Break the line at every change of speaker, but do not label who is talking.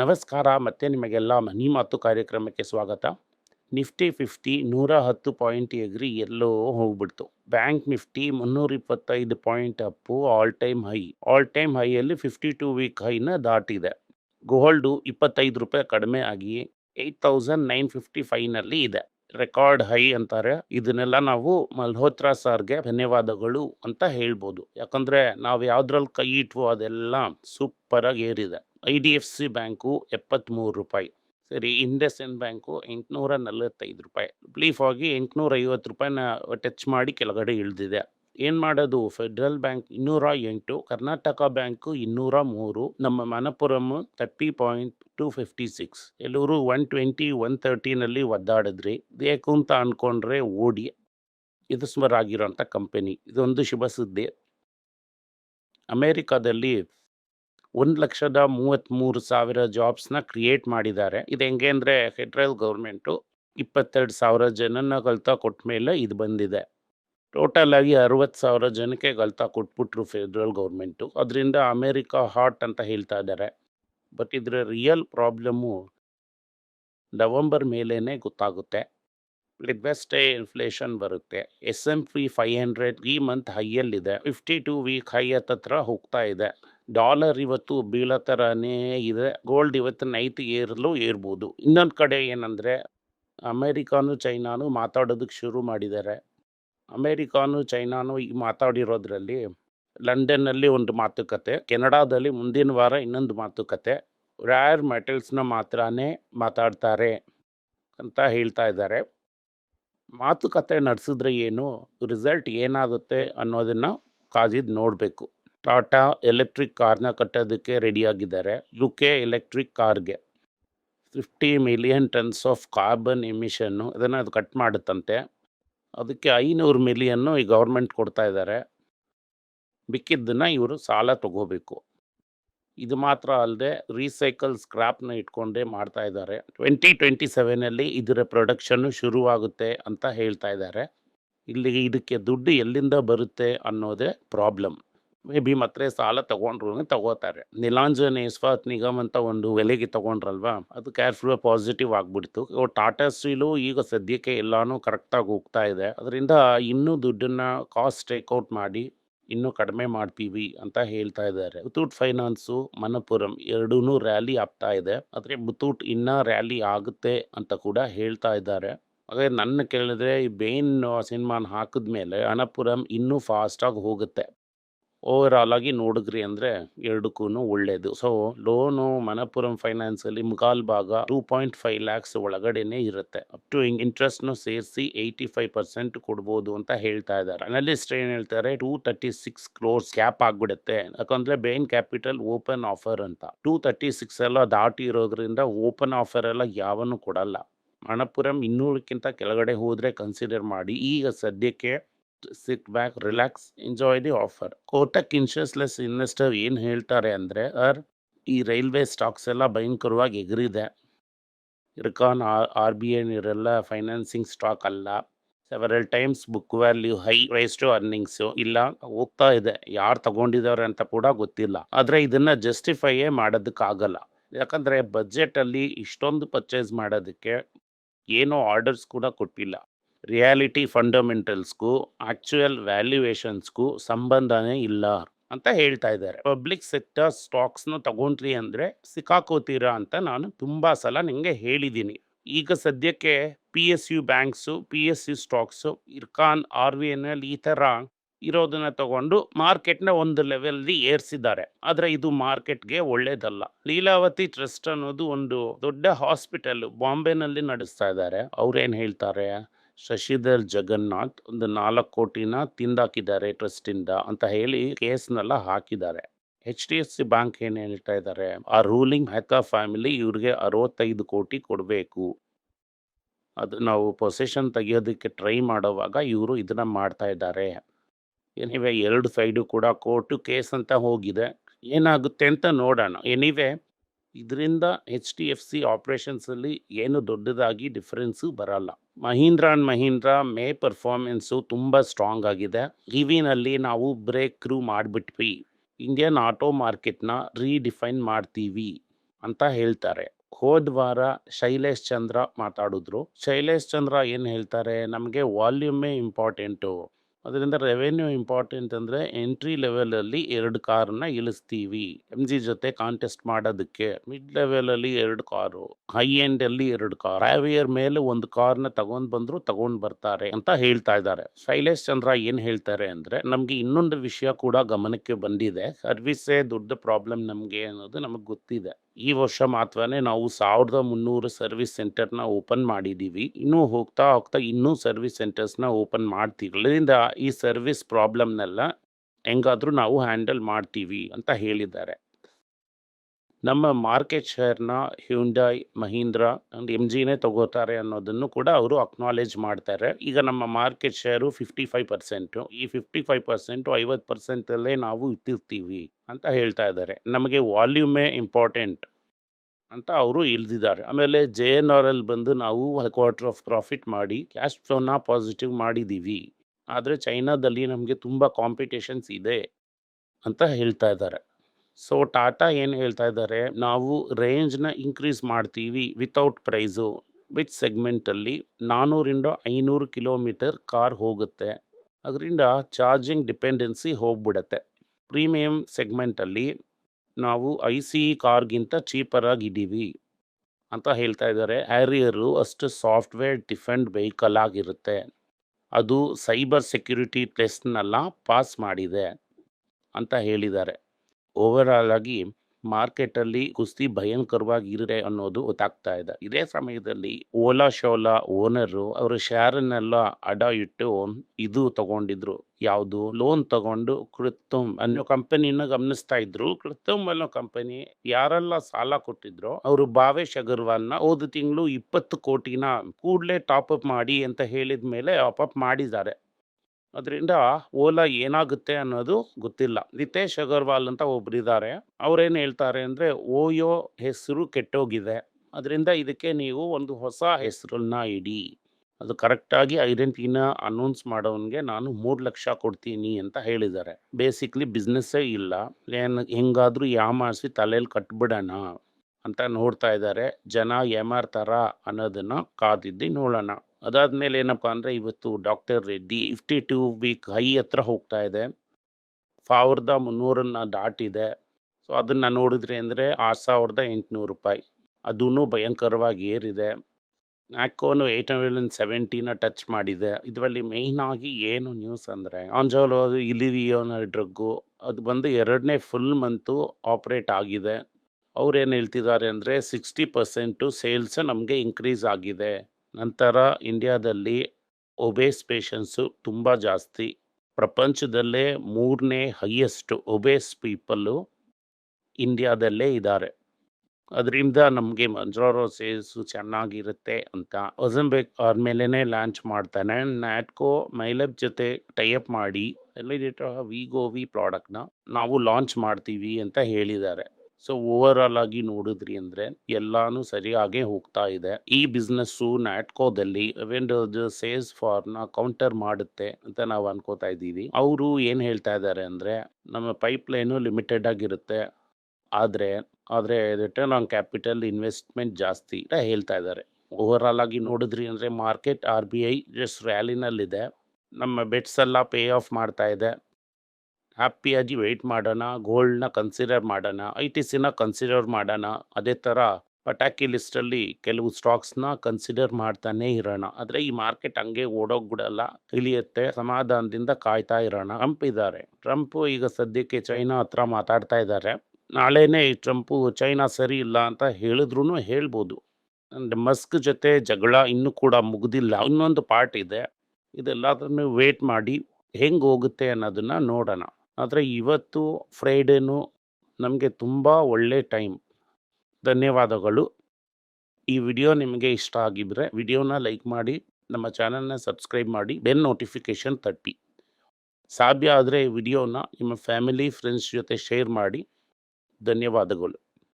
ನಮಸ್ಕಾರ ಮತ್ತೆ ನಿಮಗೆಲ್ಲ ಮನಿ ಮಾತು ಕಾರ್ಯಕ್ರಮಕ್ಕೆ ಸ್ವಾಗತ. ನಿಫ್ಟಿ ಫಿಫ್ಟಿ ನೂರ ಹತ್ತು ಪಾಯಿಂಟ್ ಎಗ್ರಿ ಎಲ್ಲೋ ಹೋಗ್ಬಿಡ್ತು. ಬ್ಯಾಂಕ್ ನಿಫ್ಟಿ ಮುನ್ನೂರ ಇಪ್ಪತ್ತೈದು point up all time high all time ಹೈಯಲ್ಲಿ fifty two week ಹೈನ ದಾಟಿದೆ. ಗೋಲ್ಡು ಇಪ್ಪತ್ತೈದು ರೂಪಾಯಿ ಕಡಿಮೆ ಆಗಿ eight thousand nine fifty finally ಇದೆ. ರೆಕಾರ್ಡ್ ಹೈ ಅಂತಾರೆ. ಇದನ್ನೆಲ್ಲ ನಾವು ಮಲ್ಹೋತ್ರಾ ಸರ್ಗೆ ಧನ್ಯವಾದಗಳು ಅಂತ ಹೇಳ್ಬೋದು. ಯಾಕಂದರೆ ನಾವು ಯಾವುದ್ರಲ್ಲಿ ಕೈ ಇಟ್ವೋ ಅದೆಲ್ಲ ಸೂಪರಾಗಿ ಏರಿದೆ. I D F C bank ಎಪ್ಪತ್ತ್ಮೂರು ರೂಪಾಯಿ. ಸರಿ ಇಂಡಸ್ ಇಂಡ್ ಬ್ಯಾಂಕು ಎಂಟುನೂರ ನಲವತ್ತೈದು ರೂಪಾಯಿ. ಬ್ಲೀಫ್ ಆಗಿ ಎಂಟುನೂರ ಐವತ್ತು ರೂಪಾಯಿನ ಟಚ್ ಮಾಡಿ ಕೆಳಗಡೆ ಇಳಿದಿದೆ. ಏನು ಮಾಡೋದು? ಫೆಡ್ರಲ್ ಬ್ಯಾಂಕ್ ಇನ್ನೂರ ಎಂಟು ಕರ್ನಾಟಕ ಬ್ಯಾಂಕು ಇನ್ನೂರ ಮೂರು ನಮ್ಮ Manappuram thirty point two fifty six. ಎಲ್ಲರೂ ಒನ್ ಟ್ವೆಂಟಿ, ಒನ್ ತರ್ಟಿನಲ್ಲಿ ಒದ್ದಾಡಿದ್ರಿ. ಬೇಕು ಅಂತ ಅಂದ್ಕೊಂಡ್ರೆ ಓಡಿ. ಇದು ಸುಮಾರಾಗಿರೋಂಥ ಕಂಪನಿ. ಇದೊಂದು ಶುಭ ಸುದ್ದಿ. ಅಮೇರಿಕಾದಲ್ಲಿ ಒಂದು ಲಕ್ಷದ ಮೂವತ್ತ್ಮೂರು ಸಾವಿರ ಜಾಬ್ಸ್ನ ಕ್ರಿಯೇಟ್ ಮಾಡಿದ್ದಾರೆ. ಇದು ಹೆಂಗೆ ಅಂದರೆ ಫೆಡ್ರಲ್ ಗೌರ್ಮೆಂಟು ಇಪ್ಪತ್ತೆರಡು ಸಾವಿರ ಜನನ ಕಲ್ತಾ ಕೊಟ್ಟ ಮೇಲೆ ಇದು ಬಂದಿದೆ. ಟೋಟಲ್ ಆಗಿ ಅರವತ್ತು ಸಾವಿರ ಜನಕ್ಕೆ ಕಲ್ತಾ ಕೊಟ್ಬಿಟ್ರು ಫೆಡ್ರಲ್ ಗೌರ್ಮೆಂಟು ಅದರಿಂದ ಅಮೇರಿಕಾ ಹಾಟ್ ಅಂತ ಹೇಳ್ತಾ ಇದ್ದಾರೆ. ಬಟ್ ಇದರ ರಿಯಲ್ ಪ್ರಾಬ್ಲಮ್ಮು ನವಂಬರ್ ಮೇಲೇ ಗೊತ್ತಾಗುತ್ತೆ. ಲಿಗ್ವೆಸ್ಟೇ ಇನ್ಫ್ಲೇಷನ್ ಬರುತ್ತೆ. S M P five hundred ಈ ಮಂತ್ ಹೈಯಲ್ಲಿದೆ ಫಿಫ್ಟಿ ಟೂ ವೀಕ್ ಹೈ ಹತ್ತತ್ರ ಹೋಗ್ತಾ ಇದೆ. ಡಾಲರ್ ಇವತ್ತು ಬೀಳೋ ಥರನೇ ಇದೆ. ಗೋಲ್ಡ್ ಇವತ್ತು ನೈಟ್ ಏರಲು ಏರ್ಬೋದು. ಇನ್ನೊಂದು ಕಡೆ ಏನಂದರೆ, ಅಮೇರಿಕಾನು ಚೈನಾನು ಮಾತಾಡೋದಕ್ಕೆ ಶುರು ಮಾಡಿದ್ದಾರೆ ಅಮೇರಿಕಾನು ಚೈನಾನು ಈಗ ಮಾತಾಡಿರೋದ್ರಲ್ಲಿ ಲಂಡನ್ನಲ್ಲಿ ಒಂದು ಮಾತುಕತೆ, ಕೆನಡಾದಲ್ಲಿ ಮುಂದಿನ ವಾರ ಇನ್ನೊಂದು ಮಾತುಕತೆ. ರ್ಯಾರ್ ಮೆಟಲ್ಸ್ನ ಮಾತ್ರನೇ ಮಾತಾಡ್ತಾರೆ ಅಂತ ಹೇಳ್ತಾ ಇದ್ದಾರೆ. ಮಾತುಕತೆ ನಡೆಸಿದ್ರೆ ಏನು, ರಿಸಲ್ಟ್ ಏನಾಗುತ್ತೆ ಅನ್ನೋದನ್ನು ಕಾಜಿದ್ ನೋಡಬೇಕು. ಟಾಟಾ ಎಲೆಕ್ಟ್ರಿಕ್ ಕಾರ್ನ ಕಟ್ಟೋದಕ್ಕೆ ರೆಡಿಯಾಗಿದ್ದಾರೆ. U K electric ಕಾರ್ಗೆ fifty million tons of carbon emission ಅದನ್ನು ಅದು ಕಟ್ ಮಾಡುತ್ತಂತೆ. ಅದಕ್ಕೆ ಐನೂರು ಮಿಲಿಯನ್ನು ಈ ಗೌರ್ಮೆಂಟ್ ಕೊಡ್ತಾ ಇದ್ದಾರೆ. ಬಿಕ್ಕಿದ್ದನ್ನು ಇವರು ಸಾಲ ತಗೋಬೇಕು. ಇದು ಮಾತ್ರ ಅಲ್ಲದೆ ರೀಸೈಕಲ್ ಸ್ಕ್ರಾಪ್ನ ಇಟ್ಕೊಂಡೇ ಮಾಡ್ತಾ ಇದ್ದಾರೆ. ಟ್ವೆಂಟಿ ಟ್ವೆಂಟಿ ಸೆವೆನಲ್ಲಿ ಇದರ ಪ್ರೊಡಕ್ಷನ್ನು ಶುರುವಾಗುತ್ತೆ ಅಂತ ಹೇಳ್ತಾ ಇದ್ದಾರೆ. ಇಲ್ಲಿ ಇದಕ್ಕೆ ದುಡ್ಡು ಎಲ್ಲಿಂದ ಬರುತ್ತೆ ಅನ್ನೋದೇ ಪ್ರಾಬ್ಲಮ್ ಬಿ ಮತ್ತೆ ಸಾಲ ತಗೊಂಡ್ರು ತಗೋತಾರೆ. ನಿಲಾಂಜನ ಇಸ್ಪಾತ್ ನಿಗಮ್ ಅಂತ ಒಂದು ವೆಲೆಗೆ ತಗೊಂಡ್ರಲ್ವಾ? ಅದು ಕ್ಯಾಶ್ ಫ್ಲೋ ಪಾಸಿಟಿವ್ ಆಗ್ಬಿಡ್ತು. ಟಾಟಾ ಸ್ಟೀಲು ಈಗ ಸದ್ಯಕ್ಕೆ ಎಲ್ಲಾನು ಕರೆಕ್ಟಾಗಿ ಹೋಗ್ತಾ ಇದೆ. ಅದರಿಂದ ಇನ್ನೂ ದುಡ್ಡನ್ನ ಕಾಸ್ಟ್ ಟೇಕ್ಔಟ್ ಮಾಡಿ ಇನ್ನೂ ಕಡಿಮೆ ಮಾಡ್ತೀವಿ ಅಂತ ಹೇಳ್ತಾ ಇದ್ದಾರೆ. ಮುತ್ತೂಟ್ ಫೈನಾನ್ಸು ಮನಪುರಂ ಎರಡೂ ರ್ಯಾಲಿ ಆಗ್ತಾ ಇದೆ. ಆದರೆ ಮುತ್ತೂಟ್ ಇನ್ನೂ ರ್ಯಾಲಿ ಆಗುತ್ತೆ ಅಂತ ಕೂಡ ಹೇಳ್ತಾ ಇದ್ದಾರೆ. ಹಾಗೆ ನನ್ನ ಕೇಳಿದ್ರೆ ಈ ಬೇನ್ ಸಿನಿಮಾನ ಹಾಕಿದ್ಮೇಲೆ ಅನಪುರಂ ಇನ್ನೂ ಫಾಸ್ಟಾಗಿ ಹೋಗುತ್ತೆ. ಓವರ್ ಆಗಿ ನೋಡಿದ್ರಿ ಅಂದರೆ ಎರಡಕ್ಕೂ ಒಳ್ಳೆಯದು ಸೊ ಲೋನು ಮನಪುರಂ ಫೈನಾನ್ಸಲ್ಲಿ ಮುಗಾಲ್ ಭಾಗ ಟೂ ಪಾಯಿಂಟ್ ಫೈವ್ ಲ್ಯಾಕ್ಸ್ ಒಳಗಡೆನೇ ಇರುತ್ತೆ. ಅಪ್ ಟು ಇಂಟ್ರೆಸ್ಟ್ನು ಸೇರಿಸಿ ಏಯ್ಟಿ ಫೈವ್ ಪರ್ಸೆಂಟ್ ಕೊಡ್ಬೋದು ಅಂತ ಹೇಳ್ತಾ ಇದ್ದಾರೆ. ಅನಲಿಸ್ಟ್ ಏನು ಹೇಳ್ತಾರೆ two thirty six crores cap ಆಗಿಬಿಡುತ್ತೆ. ಯಾಕಂದರೆ ಬೇನ್ ಕ್ಯಾಪಿಟಲ್ ಓಪನ್ ಆಫರ್ ಅಂತ. ಟೂ ತರ್ಟಿ ಸಿಕ್ಸ್ ಎಲ್ಲ ದಾಟಿ ಇರೋದ್ರಿಂದ ಓಪನ್ ಆಫರ್ ಎಲ್ಲ ಯಾವನು ಕೊಡಲ್ಲ. ಮಣಪುರಂ ಇನ್ನೂರಕ್ಕಿಂತ ಕೆಳಗಡೆ ಹೋದರೆ ಕನ್ಸಿಡರ್ ಮಾಡಿ. ಈಗ ಸದ್ಯಕ್ಕೆ sit back relax enjoy the offer Kotak ಇನ್ಶೂರೆನ್ಸ್ಲೆಸ್ investor ಏನು ಹೇಳ್ತಾರೆ ಅಂದರೆ, ಅರ್, ಈ ರೈಲ್ವೆ ಸ್ಟಾಕ್ಸ್ ಎಲ್ಲ ಭಯಂಕರವಾಗಿ ಎಗರಿದೆ. ಇರ್ಕಾನ್ ಆರ್ ಬಿ ಎನ್ ಇರೆಲ್ಲ ಫೈನಾನ್ಸಿಂಗ್ ಸ್ಟಾಕ್ ಅಲ್ಲ. Several times book value high price to earnings ಇಲ್ಲ, ಹೋಗ್ತಾ ಇದೆ. ಯಾರು ತಗೊಂಡಿದ್ದಾರೆ ಅಂತ ಕೂಡ ಗೊತ್ತಿಲ್ಲ. ಆದರೆ ಇದನ್ನು ಜಸ್ಟಿಫೈಯೇ ಮಾಡೋದಕ್ಕಾಗಲ್ಲ. ಯಾಕಂದರೆ ಬಜೆಟಲ್ಲಿ ಇಷ್ಟೊಂದು ಪರ್ಚೇಸ್ ಮಾಡೋದಕ್ಕೆ ಏನೋ ಆರ್ಡರ್ಸ್ ಕೂಡ ಕೊಟ್ಟಿಲ್ಲ. ರಿಯಾಲಿಟಿ ಫಂಡಮೆಂಟಲ್ಸ್ಗೂ, ಆಕ್ಚುಯಲ್ ವ್ಯಾಲ್ಯೂಯೇಷನ್ಸ್ಗೂ ಸಂಬಂಧನೇ ಇಲ್ಲ ಅಂತ ಹೇಳ್ತಾ ಇದ್ದಾರೆ. ಪಬ್ಲಿಕ್ ಸೆಕ್ಟರ್ ಸ್ಟಾಕ್ಸ್ನ ತಗೊಂಡ್ರಿ ಅಂದರೆ ಸಿಕ್ಕಾಕೋತೀರಾ ಅಂತ ನಾನು ತುಂಬ ಸಲ ನಿಮಗೆ ಹೇಳಿದ್ದೀನಿ. ಈಗ ಸದ್ಯಕ್ಕೆ P S U banks, P S U stocks, IRCON, R V N L ಈ ಥರ ಇರೋದನ್ನ ತಗೊಂಡು ಮಾರ್ಕೆಟ್ನ ಒಂದು ಲೆವೆಲ್ಲಿ ಏರ್ಸಿದ್ದಾರೆ. ಆದರೆ ಇದು ಮಾರ್ಕೆಟ್ಗೆ ಒಳ್ಳೇದಲ್ಲ. ಲೀಲಾವತಿ ಟ್ರಸ್ಟ್ ಅನ್ನೋದು ಒಂದು ದೊಡ್ಡ ಹಾಸ್ಪಿಟಲ್ ಬಾಂಬೆನಲ್ಲಿ ನಡೆಸ್ತಾ ಇದ್ದಾರೆ. ಅವ್ರೇನು ಹೇಳ್ತಾರೆ? ಶಶಿಧರ್ ಜಗನ್ನಾಥ್ ಒಂದು ನಾಲ್ಕು ಕೋಟಿನ ತಿಂದಾಕಿದ್ದಾರೆ ಟ್ರಸ್ಟಿಂದ ಅಂತ ಹೇಳಿ ಕೇಸ್ನೆಲ್ಲ ಹಾಕಿದ್ದಾರೆ. H D F C bank ಏನು ಹೇಳ್ತಾ ಇದ್ದಾರೆ? ಆ ರೂಲಿಂಗ್ ಮೆಹ್ತಾ ಫ್ಯಾಮಿಲಿ ಇವ್ರಿಗೆ ಅರವತ್ತೈದು ಕೋಟಿ ಕೊಡಬೇಕು. ಅದು ನಾವು ಪೊಸೆಷನ್ ತೆಗಿಯೋದಕ್ಕೆ ಟ್ರೈ ಮಾಡೋವಾಗ ಇವರು ಇದನ್ನ ಮಾಡ್ತಾ ಇದ್ದಾರೆ. ಎನಿವೆ ಎರಡು ಸೈಡು ಕೂಡ ಕೋರ್ಟು ಕೇಸ್ ಅಂತ ಹೋಗಿದೆ. ಏನಾಗುತ್ತೆ ಅಂತ ನೋಡೋಣ. ಎನಿವೆ ಇದರಿಂದ ಎಚ್ ಡಿ ಎಫ್ ಸಿ ಆಪ್ರೇಷನ್ಸಲ್ಲಿ ಏನು ದೊಡ್ಡದಾಗಿ ಡಿಫ್ರೆನ್ಸು ಬರಲ್ಲ. Mahindra and Mahindra May performance ತುಂಬ ಸ್ಟ್ರಾಂಗ್ ಆಗಿದೆ. ಇವಿನಲ್ಲಿ ನಾವು ಬ್ರೇಕ್ ಥ್ರೂ ಮಾಡಿಬಿಟ್ವಿ ಇಂಡಿಯನ್ ಆಟೋ ಮಾರ್ಕೆಟ್ನ ರೀಡಿಫೈನ್ ಮಾಡ್ತೀವಿ ಅಂತ ಹೇಳ್ತಾರೆ. ಹೋದ ವಾರ ಶೈಲೇಶ್ ಚಂದ್ರ ಮಾತಾಡಿದ್ರು. ಶೈಲೇಶ್ ಚಂದ್ರ ಏನು ಹೇಳ್ತಾರೆ? ನಮಗೆ ವಾಲ್ಯೂಮೇ ಇಂಪಾರ್ಟೆಂಟು ಅದರಿಂದ ರೆವೆನ್ಯೂ ಇಂಪಾರ್ಟೆಂಟ್ ಅಂದರೆ ಎಂಟ್ರಿ ಲೆವೆಲಲ್ಲಿ ಎರಡು ಕಾರನ್ನ ಇಳಿಸ್ತೀವಿ. ಎಂ ಜಿ ಜೊತೆ ಕಾಂಟೆಸ್ಟ್ ಮಾಡೋದಕ್ಕೆ. ಮಿಡ್ ಲೆವೆಲಲ್ಲಿ ಎರಡು ಕಾರು ಹೈ ಎಂಡಲ್ಲಿ ಎರಡು ಕಾರ್ ಹ್ಯಾವಿಯರ್ ಮೇಲೆ ಒಂದು ಕಾರ್ನ ತಗೊಂಡ್ ಬಂದ್ರು ತಗೊಂಡ್ ಬರ್ತಾರೆ ಅಂತ ಹೇಳ್ತಾ ಇದ್ದಾರೆ. ಶೈಲೇಶ್ ಚಂದ್ರ ಏನು ಹೇಳ್ತಾರೆ ಅಂದ್ರೆ, ನಮಗೆ ಇನ್ನೊಂದು ವಿಷಯ ಕೂಡ ಗಮನಕ್ಕೆ ಬಂದಿದೆ. ಸರ್ವಿಸೇ ದೊಡ್ಡ ಪ್ರಾಬ್ಲಮ್ ನಮಗೆ ಅನ್ನೋದು ನಮಗೆ ಗೊತ್ತಿದೆ. ಈ ವರ್ಷ ಮಾತ್ರನೇ ನಾವು ಸಾವಿರದ ಮುನ್ನೂರು ಸರ್ವಿಸ್ ಸೆಂಟರ್ನ ಓಪನ್ ಮಾಡಿದ್ದೀವಿ. ಇನ್ನೂ ಹೋಗ್ತಾ ಹೋಗ್ತಾ ಇನ್ನೂ ಸರ್ವಿಸ್ ಸೆಂಟರ್ಸ್ನ ಓಪನ್ ಮಾಡ್ತೀವಿ. ಅದರಿಂದ ಈ ಸರ್ವಿಸ್ ಪ್ರಾಬ್ಲಮ್ನೆಲ್ಲ ಹೆಂಗಾದರೂ ನಾವು ಹ್ಯಾಂಡಲ್ ಮಾಡ್ತೀವಿ ಅಂತ ಹೇಳಿದ್ದಾರೆ. ನಮ್ಮ ಮಾರ್ಕೆಟ್ ಶೇರ್ನ ಹ್ಯೂಂಡಾಯ್ ಮಹೀಂದ್ರ ಅಂಡ್ ಎಂ ಜಿನೇ ತಗೋತಾರೆ ಅನ್ನೋದನ್ನು ಕೂಡ ಅವರು ಅಕ್ನಾಲೇಜ್ ಮಾಡ್ತಾರೆ. ಈಗ ನಮ್ಮ market share fifty five percent ಈ ಫಿಫ್ಟಿ ಫೈವ್ ಪರ್ಸೆಂಟು ಐವತ್ತು ಪರ್ಸೆಂಟಲ್ಲೇ ನಾವು ಇಟ್ಟಿರ್ತೀವಿ ಅಂತ ಹೇಳ್ತಾ ಇದ್ದಾರೆ. ನಮಗೆ ವಾಲ್ಯೂಮೇ ಇಂಪಾರ್ಟೆಂಟ್ ಅಂತ ಅವರು ಇಳಿದಿದ್ದಾರೆ. ಆಮೇಲೆ ಜೆ ಎನ್ ಆರ್ ಎಲ್ ಬಂದು ನಾವು ಕ್ವಾರ್ಟರ್ ಆಫ್ ಪ್ರಾಫಿಟ್ ಮಾಡಿ ಕ್ಯಾಶ್ ಫ್ಲೋನ ಪಾಸಿಟಿವ್ ಮಾಡಿದ್ದೀವಿ ಆದರೆ ಚೈನಾದಲ್ಲಿ ನಮಗೆ ತುಂಬ ಕಾಂಪಿಟೇಷನ್ಸ್ ಇದೆ ಅಂತ ಹೇಳ್ತಾ ಇದ್ದಾರೆ. ಸೊ ಟಾಟಾ ಏನು ಹೇಳ್ತಾ ಇದ್ದಾರೆ? ನಾವು ರೇಂಜ್ನ ಇನ್ಕ್ರೀಸ್ ಮಾಡ್ತೀವಿ ವಿತೌಟ್ ಪ್ರೈಸು ವಿತ್ ಸೆಗ್ಮೆಂಟಲ್ಲಿ ನಾನ್ನೂರಿಂದ ಐನೂರು ಕಿಲೋಮೀಟರ್ ಕಾರ್ ಹೋಗುತ್ತೆ. ಅದರಿಂದ ಚಾರ್ಜಿಂಗ್ ಡಿಪೆಂಡೆನ್ಸಿ ಹೋಗ್ಬಿಡತ್ತೆ. ಪ್ರೀಮಿಯಂ ಸೆಗ್ಮೆಂಟಲ್ಲಿ ನಾವು ಐ ಸಿ ಕಾರ್ಗಿಂತ ಚೀಪರಾಗಿದ್ದೀವಿ ಅಂತ ಹೇಳ್ತಾ ಇದ್ದಾರೆ. ಹ್ಯಾರಿಯರು ಅಷ್ಟು ಸಾಫ್ಟ್ವೇರ್ ಡಿಫೆಂಡ್ ವೆಹಿಕಲ್ ಆಗಿರುತ್ತೆ. ಅದು ಸೈಬರ್ ಸೆಕ್ಯುರಿಟಿ ಟೆಸ್ಟ್ನೆಲ್ಲ ಪಾಸ್ ಮಾಡಿದೆ. ಅಂತ ಹೇಳಿದ್ದಾರೆ. ಓವರಾಲ್ ಆಗಿ ಮಾರ್ಕೆಟಲ್ಲಿ ಕುಸ್ತಿ ಭಯಂಕರವಾಗಿರೇ ಅನ್ನೋದು ಗೊತ್ತಾಗ್ತಾ ಇದೆ. ಇದೇ ಸಮಯದಲ್ಲಿ ಓಲಾ ಶೋಲಾ ಓನರು ಅವರ ಶೇರನ್ನೆಲ್ಲ ಅಡ ಇಟ್ಟು ಇದು ತಗೊಂಡಿದ್ರು. ಯಾವುದು? ಲೋನ್ ತಗೊಂಡು ಕೃತಮ್ ಅನ್ನೋ ಕಂಪನಿನ ಗಮನಿಸ್ತಾ ಇದ್ರು. ಕೃತಮ್ ಅನ್ನೋ ಕಂಪನಿ ಯಾರೆಲ್ಲ ಸಾಲ ಕೊಟ್ಟಿದ್ರು ಅವರು ಭಾವೇಶ್ ಅಗರ್ವಾಲ್ನ ಹೋದ ತಿಂಗಳು ಇಪ್ಪತ್ತು ಕೋಟಿನ ಕೂಡಲೇ ಟಾಪ್ ಅಪ್ ಮಾಡಿ ಅಂತ ಹೇಳಿದ ಮೇಲೆ ಅಪ್ ಮಾಡಿದ್ದಾರೆ. ಅದರಿಂದ ಓಲಾ ಏನಾಗುತ್ತೆ ಅನ್ನೋದು ಗೊತ್ತಿಲ್ಲ. ನಿತೇಶ್ ಅಗರ್ವಾಲ್ ಅಂತ ಒಬ್ಬರಿದ್ದಾರೆ ಅವ್ರೇನು ಹೇಳ್ತಾರೆ ಅಂದರೆ, ಓಯೋ ಹೆಸರು ಕೆಟ್ಟೋಗಿದೆ. ಅದರಿಂದ ಇದಕ್ಕೆ ನೀವು ಒಂದು ಹೊಸ ಹೆಸರನ್ನ ಇಡಿ. ಅದು ಕರೆಕ್ಟಾಗಿ ಐಡೆಂಟಿಟಿನ ಅನೌನ್ಸ್ ಮಾಡೋವನಿಗೆ ನಾನು ಮೂರು ಲಕ್ಷ ಕೊಡ್ತೀನಿ ಅಂತ ಹೇಳಿದ್ದಾರೆ. ಬೇಸಿಕ್ಲಿ ಬಿಸ್ನೆಸ್ಸೇ ಇಲ್ಲ. ಏನು ಹೆಂಗಾದ್ರೂ ಯಾಮಾರಿಸಿ ತಲೆಯಲ್ಲಿ ಕಟ್ಬಿಡೋಣ ಅಂತ ನೋಡ್ತಾ ಇದ್ದಾರೆ. ಜನ ಏಮಾರ್ತಾರ ಅನ್ನೋದನ್ನು ಕಾದಿದ್ದು ನೋಡೋಣ. ಅದಾದ್ಮೇಲೆ ಏನಪ್ಪ ಅಂದ್ರೆ ಇವತ್ತು doctor Reddy fifty two week high ಹತ್ರ ಹೋಗ್ತಾ ಇದೆ. ಸಾವಿರದ ಮುನ್ನೂರನ್ನ ದಾಟಿದೆ. ಸೊ ಅದನ್ನ ನೋಡಿದ್ರಿ ಅಂದರೆ ಆರು ಸಾವಿರದ ಎಂಟುನೂರು ರೂಪಾಯಿ. ಅದೂ ಭಯಂಕರವಾಗಿ ಏರಿದೆ. ನ್ಯಾಕೋನು ಏಯ್ಟ್ ಹಂಡ್ರೆಡ್ ಆ್ಯಂಡ್ ಸೆವೆಂಟಿನ ಟಚ್ ಮಾಡಿದೆ. ಇದರಲ್ಲಿ ಮೇಯ್ನ್ ಆಗಿ ಏನು ನ್ಯೂಸ್ ಅಂದರೆ ಆಂಜೋಲೋ ಇಲಿವಿಯೋನ ಡ್ರಗ್ಗು ಅದು ಬಂದು ಎರಡನೇ ಫುಲ್ ಮಂತು ಆಪ್ರೇಟ್ ಆಗಿದೆ. ಅವ್ರು ಏನು ಹೇಳ್ತಿದ್ದಾರೆ ಅಂದರೆ ಸಿಕ್ಸ್ಟಿ ಪರ್ಸೆಂಟು ಸೇಲ್ಸ್ ನಮಗೆ ಇನ್ಕ್ರೀಸ್ ಆಗಿದೆ. ನಂತರ ಇಂಡಿಯಾದಲ್ಲಿ ಒಬೇಸ್ ಪೇಷನ್ಸು ತುಂಬ ಜಾಸ್ತಿ. ಪ್ರಪಂಚದಲ್ಲೇ ಮೂರನೇ ಹೈಯೆಸ್ಟ್ ಒಬೇಸ್ ಪೀಪಲ್ಲು ಇಂಡಿಯಾದಲ್ಲೇ ಇದ್ದಾರೆ. ಅದರಿಂದ ನಮಗೆ ಮಂಜಾರೋ ಚೆನ್ನಾಗಿರುತ್ತೆ ಅಂತ. ಒಸಂಬೇಕ್ ಅವ್ರ ಮೇಲೇ ಲಾಂಚ್ ಮಾಡ್ತಾನೆ. ನ್ಯಾಟ್ಕೋ ಮೈಲಬ್ ಜೊತೆ ಟೈಅಪ್ ಮಾಡಿ ವಿಗೋ ವಿ ಪ್ರಾಡಕ್ಟ್ನ ನಾವು ಲಾಂಚ್ ಮಾಡ್ತೀವಿ ಅಂತ ಹೇಳಿದ್ದಾರೆ. ಸೊ ಓವರ್ ಆಲ್ ಆಗಿ ನೋಡಿದ್ರಿ ಅಂದ್ರೆ ಎಲ್ಲಾನು ಸರಿಯಾಗೇ ಹೋಗ್ತಾ ಇದೆ. ಈ ಬಿಸ್ನೆಸ್ಸು ನ್ಯಾಟ್ಕೋದಲ್ಲಿ ಸೇಲ್ಸ್ ಫಾರ್ನ ಕೌಂಟರ್ ಮಾಡುತ್ತೆ ಅಂತ ನಾವು ಅನ್ಕೋತಾ ಇದ್ದೀವಿ. ಅವರು ಏನ್ ಹೇಳ್ತಾ ಇದ್ದಾರೆ ಅಂದ್ರೆ, ನಮ್ಮ ಪೈಪ್ ಲೈನು ಲಿಮಿಟೆಡ್ ಆಗಿರುತ್ತೆ. ಆದ್ರೆ ಆದ್ರೆ ರಿಟರ್ನ್ ಆನ್ ಕ್ಯಾಪಿಟಲ್ ಇನ್ವೆಸ್ಟ್ಮೆಂಟ್ ಜಾಸ್ತಿ ಅಂತ ಹೇಳ್ತಾ ಇದ್ದಾರೆ. ಓವರ್ ಆಲ್ ಆಗಿ ನೋಡಿದ್ರಿ ಅಂದ್ರೆ market R B I just ರ್ಯಾಲಿನಲ್ಲಿದೆ ನಮ್ಮ ಬೆಟ್ಸ್ ಎಲ್ಲ ಪೇ ಆಫ್ ಮಾಡ್ತಾ ಇದೆ. ಹ್ಯಾಪಿಯಾಗಿ ವೆಯ್ಟ್ ಮಾಡೋಣ, ಗೋಲ್ಡ್ನ ಕನ್ಸಿಡರ್ ಮಾಡೋಣ, ಐ ಟಿ ಸಿನ ಕನ್ಸಿಡರ್ ಮಾಡೋಣ, ಅದೇ ಥರ ಪಟಾಕಿ ಲಿಸ್ಟಲ್ಲಿ ಕೆಲವು ಸ್ಟಾಕ್ಸ್ನ ಕನ್ಸಿಡರ್ ಮಾಡ್ತಾನೆ ಇರೋಣ. ಆದರೆ ಈ ಮಾರ್ಕೆಟ್ ಹಂಗೆ ಓಡೋಗ್ಬಿಡಲ್ಲ ಇಳಿಯುತ್ತೆ, ಸಮಾಧಾನದಿಂದ ಕಾಯ್ತಾ ಇರೋಣ. ಟ್ರಂಪ್ ಇದ್ದಾರೆ. ಟ್ರಂಪ್ ಈಗ ಸದ್ಯಕ್ಕೆ ಚೈನಾ ಹತ್ರ ಮಾತಾಡ್ತಾ ಇದ್ದಾರೆ. ನಾಳೆನೇ ಈ ಟ್ರಂಪು ಚೈನಾ ಸರಿ ಇಲ್ಲ ಅಂತ ಹೇಳಿದ್ರು ಹೇಳ್ಬೋದು. ಅಂಡ್ ಮಸ್ಕ್ ಜೊತೆ ಜಗಳ ಇನ್ನೂ ಕೂಡ ಮುಗಿದಿಲ್ಲ. ಇನ್ನೊಂದು ಪಾರ್ಟ್ ಇದೆ. ಇದೆಲ್ಲದನ್ನು ವೇಟ್ ಮಾಡಿ ಹೆಂಗೆ ಹೋಗುತ್ತೆ ಅನ್ನೋದನ್ನು ನೋಡೋಣ. ಆದರೆ ಇವತ್ತು ಫ್ರೈಡೇನು ನಮಗೆ ತುಂಬ ಒಳ್ಳೆ ಟೈಮ್ ಧನ್ಯವಾದಗಳು. ಈ ವಿಡಿಯೋ ನಿಮಗೆ ಇಷ್ಟ ಆಗಿದ್ರೆ ವಿಡಿಯೋನ ಲೈಕ್ ಮಾಡಿ, ನಮ್ಮ ಚಾನಲ್ನ ಸಬ್ಸ್ಕ್ರೈಬ್ ಮಾಡಿ ಬೆನ್ ನೋಟಿಫಿಕೇಷನ್ ತಟ್ಟಿ. ಸಾಧ್ಯ ಆದರೆ ವಿಡಿಯೋನ ನಿಮ್ಮ ಫ್ಯಾಮಿಲಿ ಫ್ರೆಂಡ್ಸ್ ಜೊತೆ ಶೇರ್ ಮಾಡಿ. ಧನ್ಯವಾದಗಳು.